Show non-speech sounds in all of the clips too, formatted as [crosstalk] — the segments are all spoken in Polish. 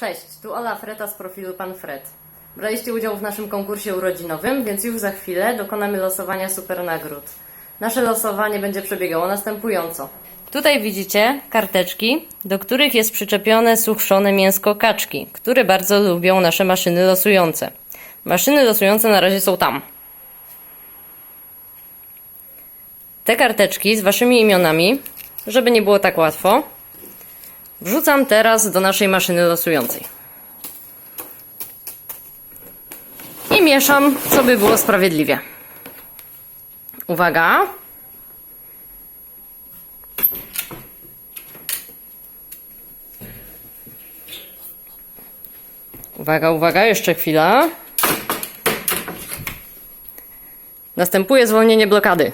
Cześć, tu Ola Freta z profilu Pan Fred. Braliście udział w naszym konkursie urodzinowym, więc już za chwilę dokonamy losowania super nagród. Nasze losowanie będzie przebiegało następująco. Tutaj widzicie karteczki, do których jest przyczepione suszone mięsko kaczki, które bardzo lubią nasze maszyny losujące. Maszyny losujące na razie są tam. Te karteczki z waszymi imionami, żeby nie było tak łatwo, Wrzucam teraz do naszej maszyny losującej. I mieszam, co by było sprawiedliwie. Uwaga. Uwaga, uwaga, jeszcze chwila. Następuje zwolnienie blokady.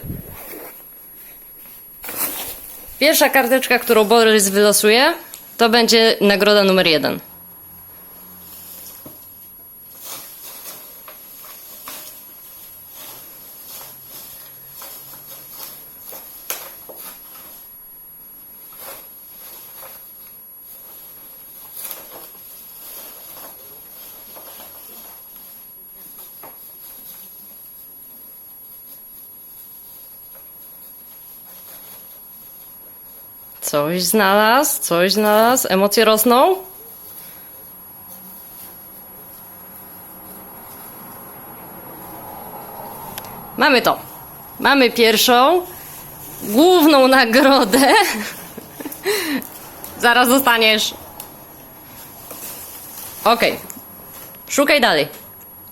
Pierwsza karteczka, którą Borys wylosuje, to będzie nagroda numer jeden. Coś znalazł, coś znalazł. Emocje rosną. Mamy to. Mamy pierwszą, główną nagrodę. [laughs] Zaraz dostaniesz. Okej. Szukaj dalej.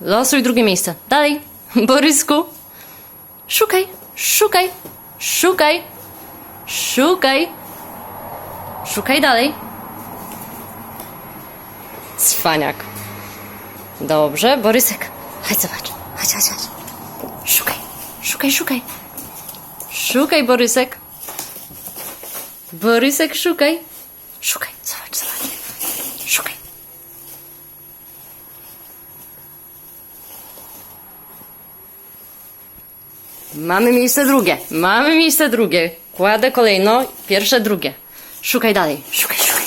Losuj drugie miejsce. Dalej. [laughs] Borysku. Szukaj, szukaj, szukaj, szukaj. Szukaj dalej. Cwaniak. Dobrze, Borysek. Chodź zobacz. Chodź, chodź, chodź. Szukaj, szukaj, szukaj. Szukaj, Borysek. Borysek, szukaj. Szukaj, zobacz, zobacz. Szukaj. Mamy miejsce drugie. Mamy miejsce drugie. Kładę kolejno pierwsze, drugie. Szukaj dalej. Szukaj, szukaj.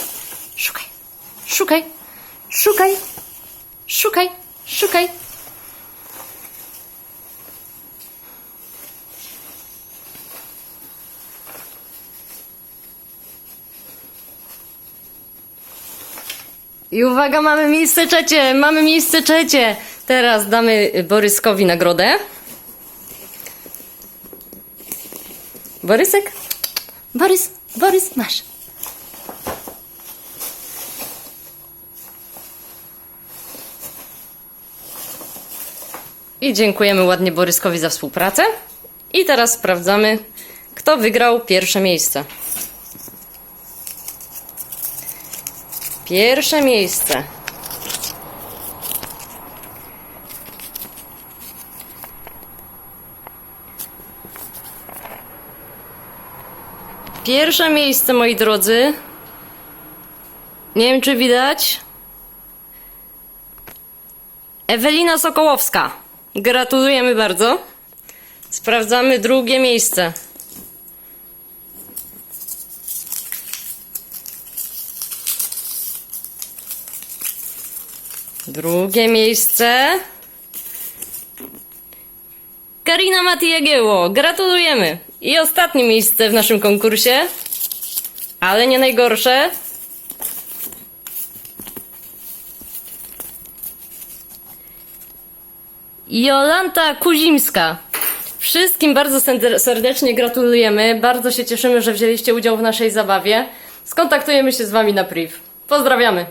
Szukaj. Szukaj. Szukaj. Szukaj. Szukaj. I uwaga, mamy miejsce trzecie, mamy miejsce trzecie. Teraz damy Boryskowi nagrodę. Borysek? Borys, Borys, masz. I dziękujemy ładnie Boryskowi za współpracę. I teraz sprawdzamy, kto wygrał pierwsze miejsce. Pierwsze miejsce. Pierwsze miejsce, moi drodzy. Nie wiem, czy widać. Ewelina Sokołowska. Gratulujemy bardzo. Sprawdzamy drugie miejsce. Drugie miejsce. Karina Matijagieło. Gratulujemy. I ostatnie miejsce w naszym konkursie. Ale nie najgorsze. Jolanta Kuzimska. Wszystkim bardzo serdecznie gratulujemy. Bardzo się cieszymy, że wzięliście udział w naszej zabawie. Skontaktujemy się z Wami na priv. Pozdrawiamy.